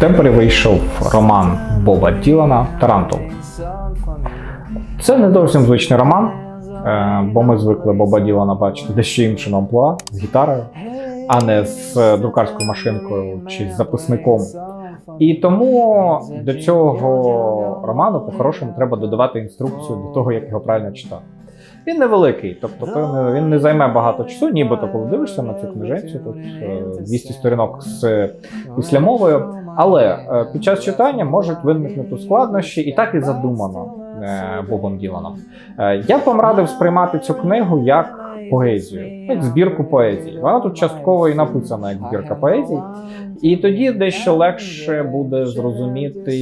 В вийшов роман Боба Ділана Тарантул. Це не зовсім звичний роман, е, бо ми звикли Боба Ділана бачити дещо іншим амплуа з гітарою, а не з е, друкарською машинкою чи з записником. І тому до цього роману по-хорошому треба додавати інструкцію до того, як його правильно читати. Він невеликий, тобто певно, він не займе багато часу, нібито коли дивишся на цю книжечку, тут е, 200 сторінок з післямовою. Але е, під час читання можуть виникнути складнощі, і так і задумано е, Бобом Діланом. Е, Я б вам радив сприймати цю книгу як поезію, як збірку поезії. Вона тут частково і написана як збірка поезії, І тоді дещо легше буде зрозуміти,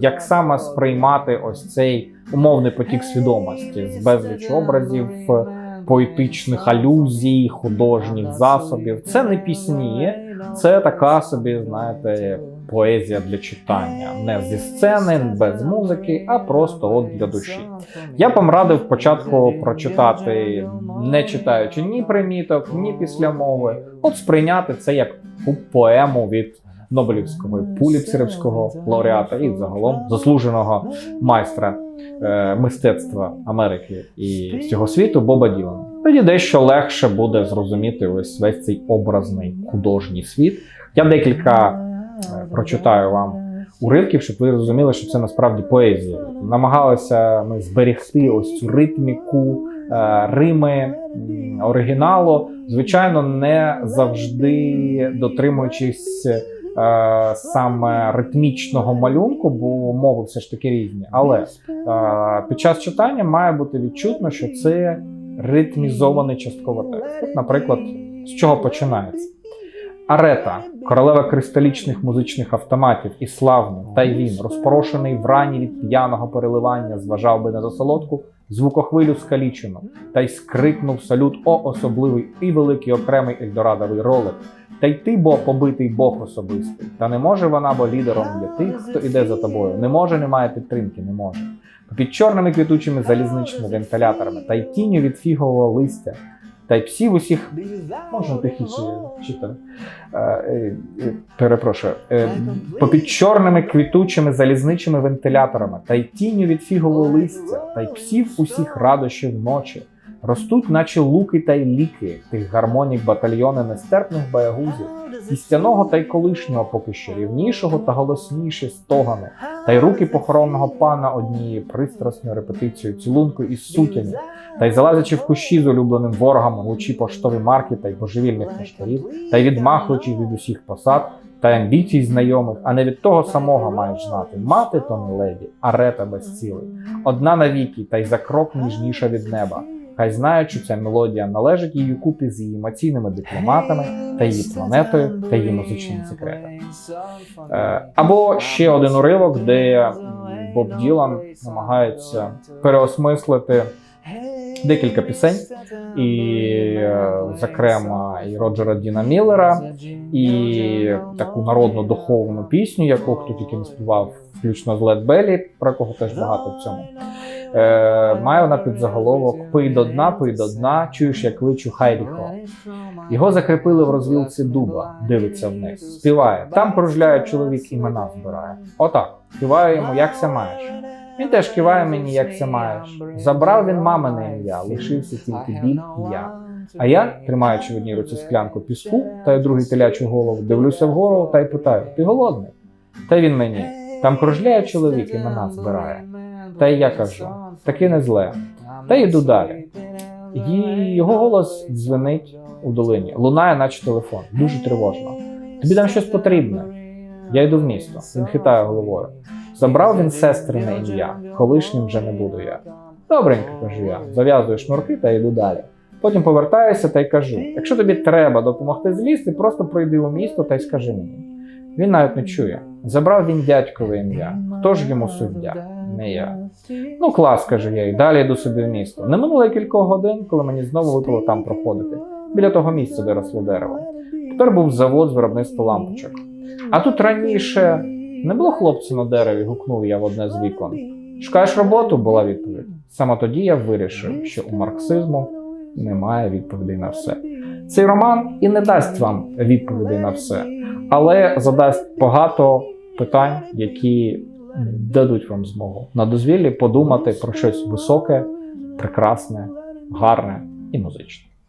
як саме сприймати ось цей умовний потік свідомості з безліч образів, поетичних алюзій, художніх засобів. Це не пісні, це така собі, знаєте, поезія для читання. Не зі сцени, без музики, а просто от для душі. Я б вам радив спочатку прочитати, не читаючи ні приміток, ні післямови, от сприйняти це як поему від Нобелівського і Пуліцерівського лауреата і загалом заслуженого майстра е, мистецтва Америки і всього світу Боба Ділана. Тоді дещо легше буде зрозуміти ось весь цей образний художній світ. Я декілька е, прочитаю вам уривків, щоб ви розуміли, що це насправді поезія. Намагалися ми зберегти ось цю ритміку, е, рими оригіналу. Звичайно, не завжди дотримуючись е, саме ритмічного малюнку, бо мови все ж таки різні. Але під час читання має бути відчутно, що це ритмізований частково текст. От, наприклад, з чого починається? Арета, королева кристалічних музичних автоматів і славний, та й він, розпорошений врані від п'яного переливання, зважав би на засолодку звукохвилю скалічену, та й скрикнув салют о особливий і великий окремий ельдорадовий ролик. Та й ти, бо побитий Бог особистий. Та не може вона, бо лідером для тих, хто іде за тобою. Не може, немає підтримки, не може. Під чорними квітучими залізничними вентиляторами, та й тінню від фігового листя, та й псів усіх можна тихіше читати. Е, е, е, перепрошую. Е, попід чорними квітучими залізничими вентиляторами, та й тінню від фігового листя, та й псів усіх радощів ночі. Ростуть, наче луки та й ліки, тих гармонік батальйони нестерпних боягузів, істяного та й колишнього поки що рівнішого та голосніші стогани, та й руки похоронного пана однією пристрасною репетицією цілунку із сутяні, та й залазячи в кущі з улюбленим ворогом, лучі поштові марки та й божевільних поштарів, та й відмахуючи від усіх посад, та амбіцій знайомих, а не від того самого мають знати мати то не леді, а рета безцілий, одна навіки, та й за крок ніжніша від неба. Хай знають, що ця мелодія належить її купі з її емоційними дипломатами та її планетою та її музичними секретами. Е, Або ще один уривок, де Боб Ділан намагається переосмислити декілька пісень, і, е, зокрема, і Роджера Діна Міллера, і таку народну духовну пісню, яку хто тільки не співав, включно з Лед Беллі, про кого теж багато в цьому. Е, має вона під заголовок Пий до дна, пий до дна, чуєш, як кличу Хайріхо. Його закріпили в розвілці дуба, дивиться вниз, співає. Там кружляє чоловік імена збирає. Отак, співаю йому, як ся маєш. Він теж киває мені, як ся маєш. Забрав він мамине ім'я, лишився тільки біль і я. А я, тримаючи в одній руці склянку піску та й другій телячу голову, дивлюся вгору та й питаю: ти голодний? Та він мені. Там кружляє чоловік, імена збирає. Та й я кажу, таки не зле. Та йду далі. Його голос дзвенить у долині, лунає, наче телефон, дуже тривожно. Тобі там щось потрібне. Я йду в місто. Він хитає головою. Забрав він сестрине ім'я, колишнім вже не буду я. Добренько, кажу я, зав'язую шнурки та йду далі. Потім повертаюся та й кажу: якщо тобі треба допомогти злізти, просто прийди у місто та й скажи мені. Він навіть не чує. Забрав він дядькове ім'я. Хто ж йому суддя? Не я. Ну, клас, кажу я, і далі йду собі в місто. Не минуло кількох годин, коли мені знову випало там проходити, біля того місця, де росло дерево. Тепер був завод з виробництва лампочок. А тут раніше не було хлопця на дереві, гукнув я в одне з вікон. Шукаєш роботу? була відповідь. Саме тоді я вирішив, що у марксизму немає відповідей на все. Цей роман і не дасть вам відповідей на все, але задасть багато питань, які дадуть вам змогу на дозвіллі подумати про щось високе, прекрасне, гарне і музичне.